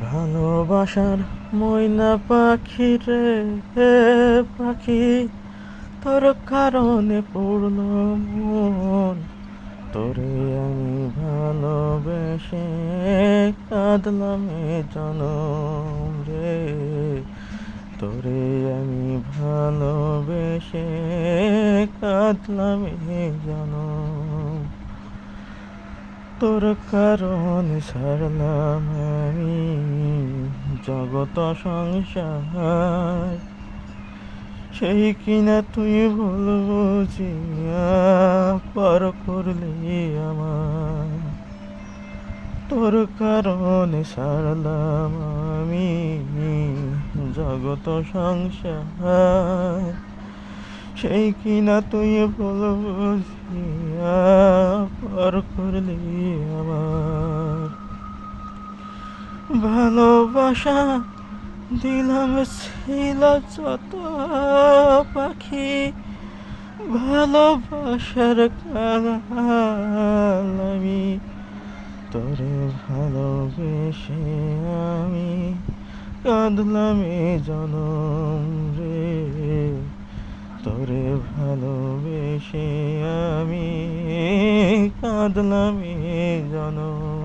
ভালোবাসার ময়না পাখি রে, হে পাখি। তোর কারণে পড়ল মন, তোরে আমি ভালোবেসে কাঁদলাম জনম রে। তোরে আমি ভালোবেসে কাঁদলাম জনম তোর কারণ ছাড়লাম আমি জগত সংসার। সেই কিনা তুই ভুল বুঝিয়া পর করলি আমার। তোর কারণে ছাড়লাম আমি জগত সংসার। সেই কিনা তুই ভুল বুঝিয়া পর করলি আমার। ভালোবাসা দিলাম ছিল যত পাখি, ভালোবাসার কাল আমি, তোরে ভালোবেসে আমি কাঁদলাম জনম রে। তোরে ভালোবেসে আমি কাঁদলাম এ জনম